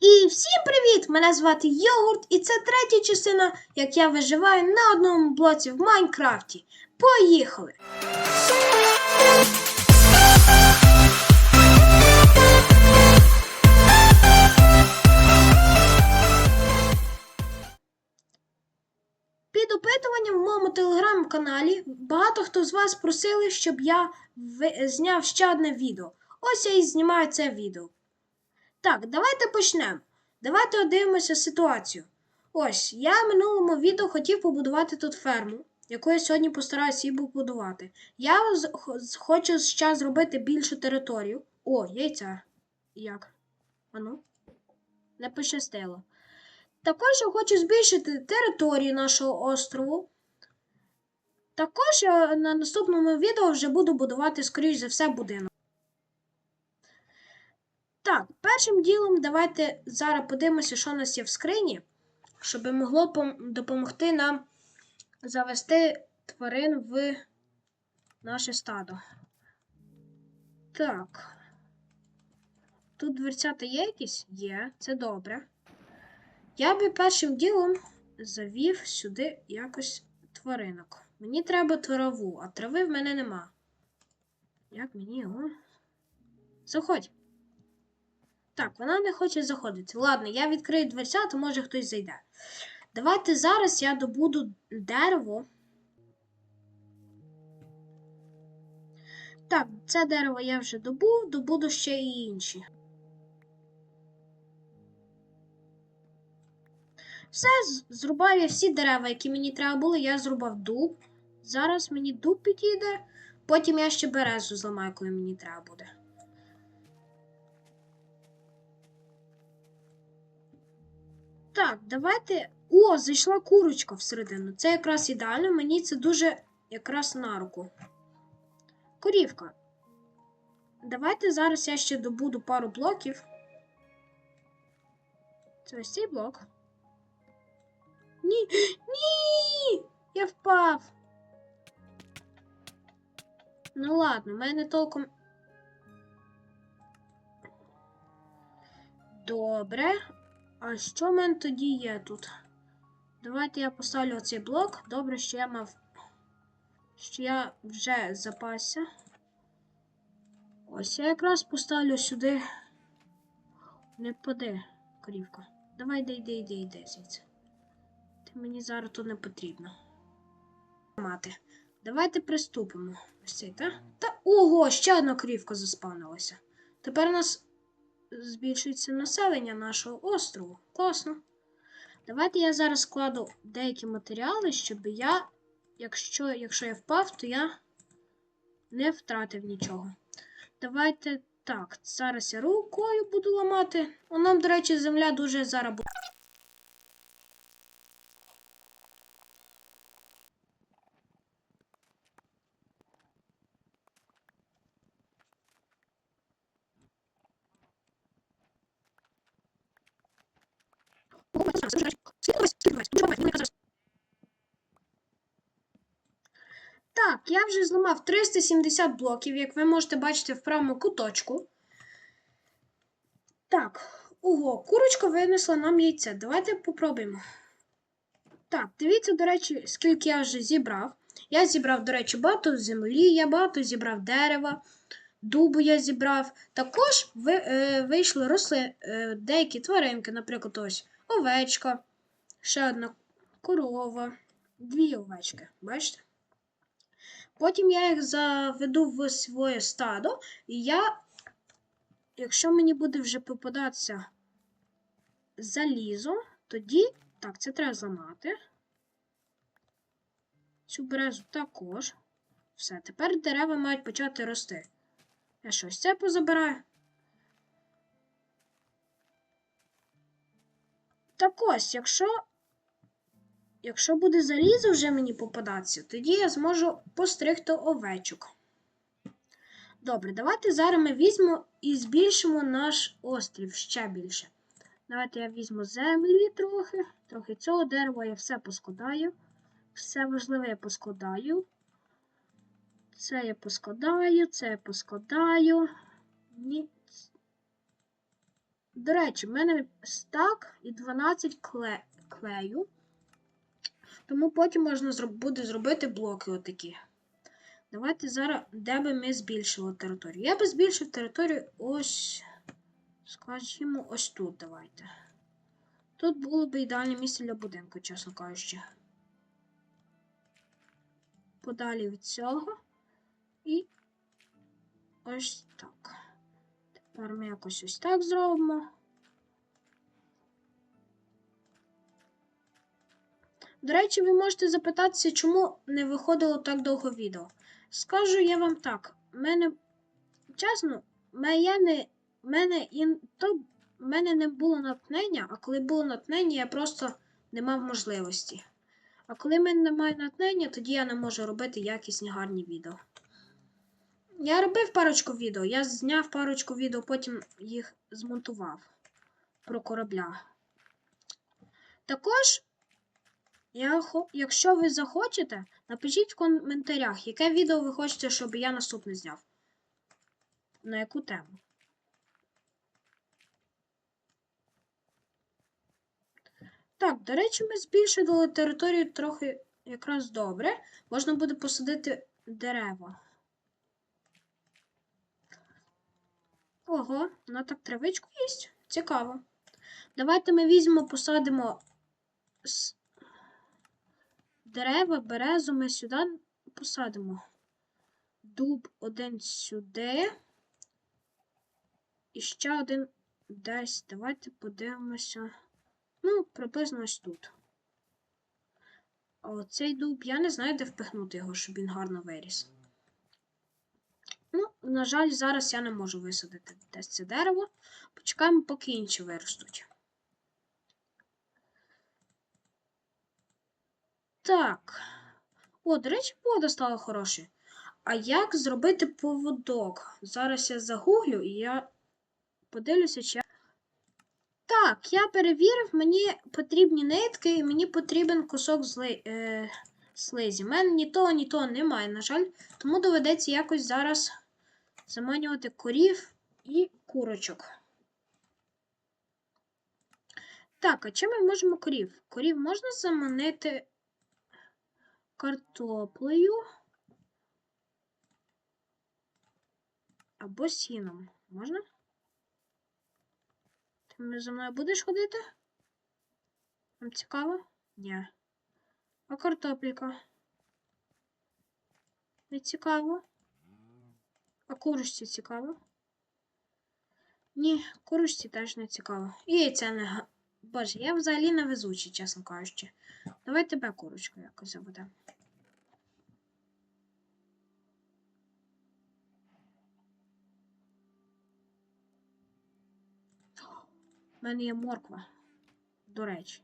І всім привіт! Мене звати Йогурт, і це третя частина, як я виживаю на одному блоці в Майнкрафті. Поїхали! Під опитуванням в моєму телеграм-каналі багато хто з вас просили, щоб я зняв ще одне відео. Ось я і знімаю це відео. Так, давайте почнемо. Давайте подивимося ситуацію. Ось, я в минулому відео хотів побудувати тут ферму, яку я сьогодні постараюся її побудувати. Я хочу ще зробити більшу територію. О, яйця. Як? Ану? Не пощастило. Також я хочу збільшити територію нашого острову. Також я на наступному відео вже буду будувати, скоріш за все, будинок. Так, першим ділом давайте зараз подивимося, що у нас є в скрині, щоб могло допомогти нам завести тварин в наше стадо. Так. Тут дверцята є якісь? Є, це добре. Я би першим ділом завів сюди якось тваринок. Мені треба траву, а трави в мене нема. Як мені його? Заходь. Так, вона не хоче заходити. Ладно, я відкрию дверця, то може хтось зайде. Давайте зараз я добуду дерево. Так, це дерево я вже добув, добуду ще і інші. Все, зрубав я всі дерева, які мені треба було, я зрубав дуб. Зараз мені дуб підійде, потім я ще березу зламаю, коли мені треба буде. Так, давайте. О, зайшла курочка всередину. Це якраз ідеально, мені це дуже якраз на руку. Корівка. Давайте зараз я ще добуду пару блоків. Це ось цей блок. Ні. Ні! Я впав. Ну ладно, в мене толком. Добре. А що в мене тоді є тут? Давайте я поставлю оцей блок. Добре, що я мав. Що я вже запасся. Ось я якраз поставлю сюди. Не впади, корівка. Давай йди, йди, йди, йди звідси. Ти мені зараз тут не потрібно. Мати. Давайте приступимо. Ось цей, так? Та ого, ще одна корівка заспавнилася. Тепер у нас збільшується населення нашого острову. Класно. Давайте я зараз складу деякі матеріали, щоб я, якщо, якщо я впав, то я не втратив нічого. Давайте так, зараз я рукою буду ламати. У нам, до речі, земля дуже зараз. Так, я вже зламав 370 блоків, як ви можете бачити в правому куточку. Так, ого, курочка винесла нам яйце. Давайте попробуємо. Так, дивіться, до речі, скільки я вже зібрав. Я зібрав, до речі, багато землі, я багато зібрав дерева, дубу я зібрав. Також ви, е, вийшли росли е, деякі тваринки, наприклад, ось овечка, ще одна корова, дві овечки. Бачите? Потім я їх заведу в своє стадо, і я, якщо мені буде вже попадатися залізо, тоді. Так, це треба зламати. Цю березу також. Все, тепер дерева мають почати рости. Я щось це позабираю. Так ось, якщо Якщо буде залізо вже мені попадатися, тоді я зможу постригти овечок. Добре, давайте зараз ми візьмемо і збільшимо наш острів ще більше. Давайте я візьму землі трохи, трохи цього дерева я все поскладаю. Все важливе я поскладаю. Це я поскладаю, це я поскладаю. Ні. До речі, в мене стак і 12 кле... клею. Тому потім можна зроб... буде зробити блоки отакі. Давайте зараз, де би ми збільшили територію. Я би збільшив територію ось, скажімо, ось тут давайте. Тут було б ідеальне місце для будинку, чесно кажучи. Подалі від цього. І ось так. Тепер ми якось ось так зробимо. До речі, ви можете запитатися, чому не виходило так довго відео. Скажу я вам так, мене чесно, мене ін, то, мене не було натхнення, а коли було натхнення, я просто не мав можливості. А коли в мене немає натхнення, тоді я не можу робити якісні гарні відео. Я робив парочку відео, я зняв парочку відео, потім їх змонтував про корабля. Також, я, якщо ви захочете, напишіть в коментарях, яке відео ви хочете, щоб я наступне зняв. На яку тему. Так, до речі, ми збільшили територію трохи якраз добре. Можна буде посадити дерева. Ого, вона так травичку їсть. Цікаво. Давайте ми візьмемо, посадимо с- дерева, березу ми сюди посадимо. Дуб один сюди. І ще один десь. Давайте подивимося. Ну, приблизно ось тут. Оцей дуб, я не знаю, де впихнути його, щоб він гарно виріс. На жаль, зараз я не можу висадити десь це дерево. Почекаємо, поки інші виростуть. Так. О, до речі, вода стала хорошою. А як зробити поводок? Зараз я загуглю і я подивлюся, чи. Так, я перевірив, мені потрібні нитки і мені потрібен кусок зли... е... слизі. У мене ні того, ні того немає, на жаль, тому доведеться якось зараз заманювати корів і курочок. Так, а чим ми можемо корів? Корів можна заманити картоплею або сіном. Можна? Ти за мною будеш ходити? Вам цікаво? Ні. А картопелька? Не цікаво. А курочці цікаво? Ні, курочці теж не цікаво. І яйця не Боже, я взагалі невезучий, чесно кажучи. Давай тебе курочку якось заведемо. У мене є морква. До речі.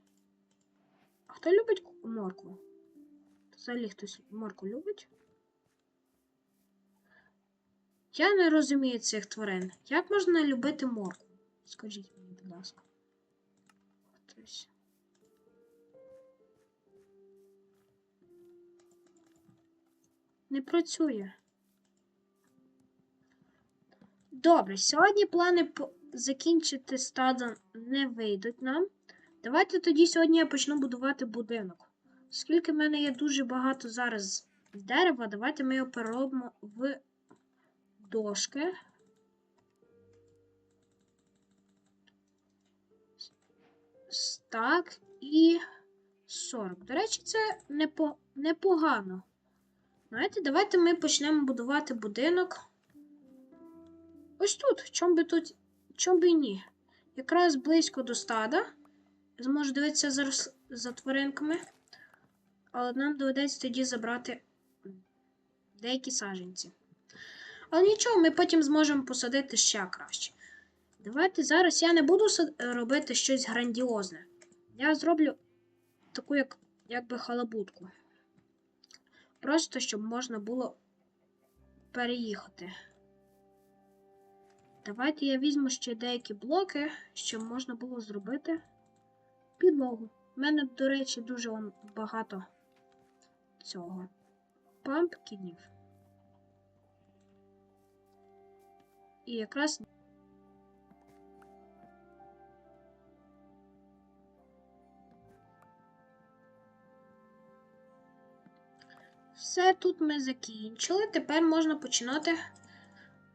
А хто любить моркву? Взагалі хтось моркву любить? Я не розумію цих тварин. Як можна любити моркву? Скажіть мені, будь ласка. Не працює. Добре, сьогодні плани закінчити стадо не вийдуть нам. Давайте тоді сьогодні я почну будувати будинок. Оскільки в мене є дуже багато зараз дерева, давайте ми його переробимо в дошки. Стак і 40. До речі, це непо- непогано. Знаєте, давайте ми почнемо будувати будинок. Ось тут, чом би тут, чом би і ні. Якраз близько до стада. Зможу дивитися за, за тваринками. Але нам доведеться тоді забрати деякі саджанці. Але нічого, ми потім зможемо посадити ще краще. Давайте зараз я не буду робити щось грандіозне. Я зроблю таку, як, якби халабутку. Просто щоб можна було переїхати. Давайте я візьму ще деякі блоки, щоб можна було зробити підлогу. У мене, до речі, дуже багато цього пампкінів. І якраз. Все тут ми закінчили. Тепер можна починати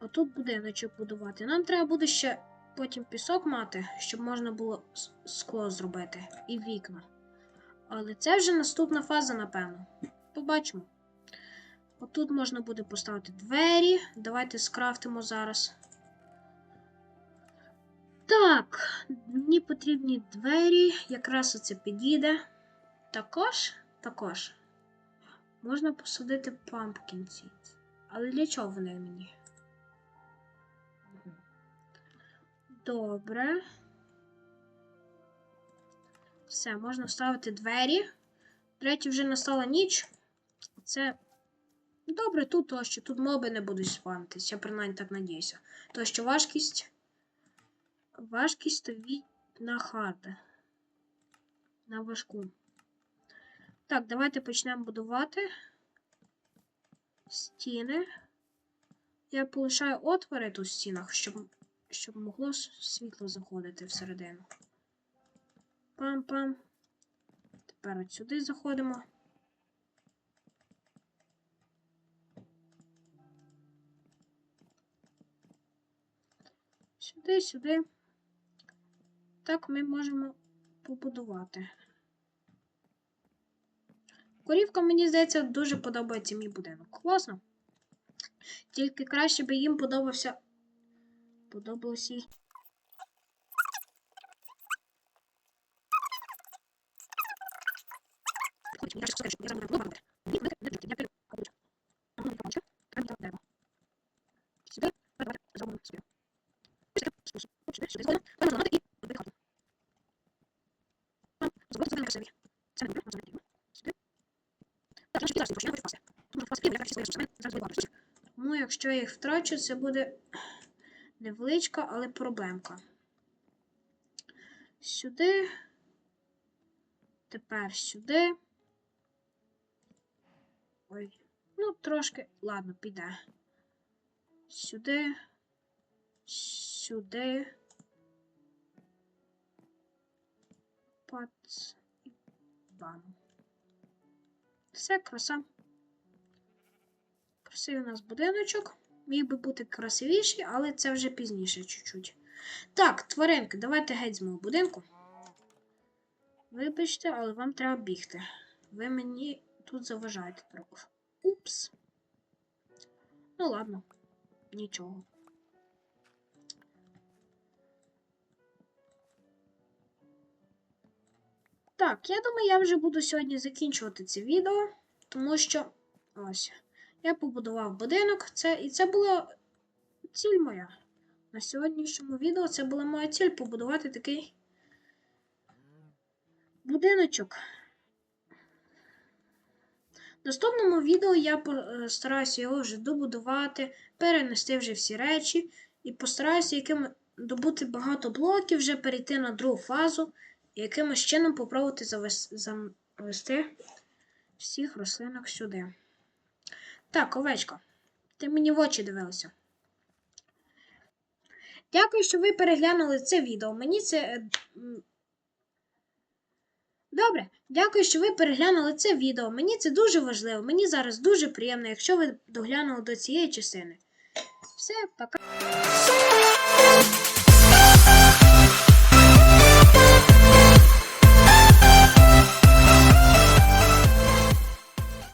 отут будиночок будувати. Нам треба буде ще потім пісок мати, щоб можна було скло зробити і вікна. Але це вже наступна фаза, напевно. Побачимо. Отут можна буде поставити двері. Давайте скрафтимо зараз. Так, мені потрібні двері. Якраз оце підійде. Також, також. Можна посадити seeds. Але для чого вони мені? Добре. Все, можна вставити двері. Речі, вже настала ніч. Це добре тут, то що тут моби не будуть спавнитись. Я принаймні так надіюся. То що важкість. Важкість стоїть на харда. На важку. Так, давайте почнемо будувати стіни. Я полишаю отвори тут в стінах, щоб, щоб могло світло заходити всередину. Пам-пам. Тепер от сюди заходимо. Сюди, сюди. Так ми можемо побудувати. Корівка, мені здається, дуже подобається мій будинок. Класно. Тільки краще би їм подобався. Подобалось їй. Тому, якщо я їх втрачу, це буде невеличка, але проблемка. Сюди. Тепер сюди. Ой. Ну, трошки. Ладно, піде. Сюди. Сюди. Пац. І бам. Все, краса. Красивий у нас будиночок. Міг би бути красивіший, але це вже пізніше чуть-чуть. Так, тваринки, давайте геть з мого будинку. Вибачте, але вам треба бігти. Ви мені тут заважаєте трохи. Упс. Ну ладно, нічого. Так, я думаю, я вже буду сьогодні закінчувати це відео, тому що ось. Я побудував будинок, це, і це була ціль моя. На сьогоднішньому відео це була моя ціль побудувати такий будиночок. В наступному відео я постараюся його вже добудувати, перенести вже всі речі і постараюся яким добути багато блоків, вже перейти на другу фазу і якимось чином попробувати завести всіх рослинок сюди. Так, овечка, ти мені в очі дивилася. Дякую, що ви переглянули це відео. Мені це. е, Добре, дякую, що ви переглянули це відео. Мені це дуже важливо. Мені зараз дуже приємно, якщо ви доглянули до цієї частини. Все, пока.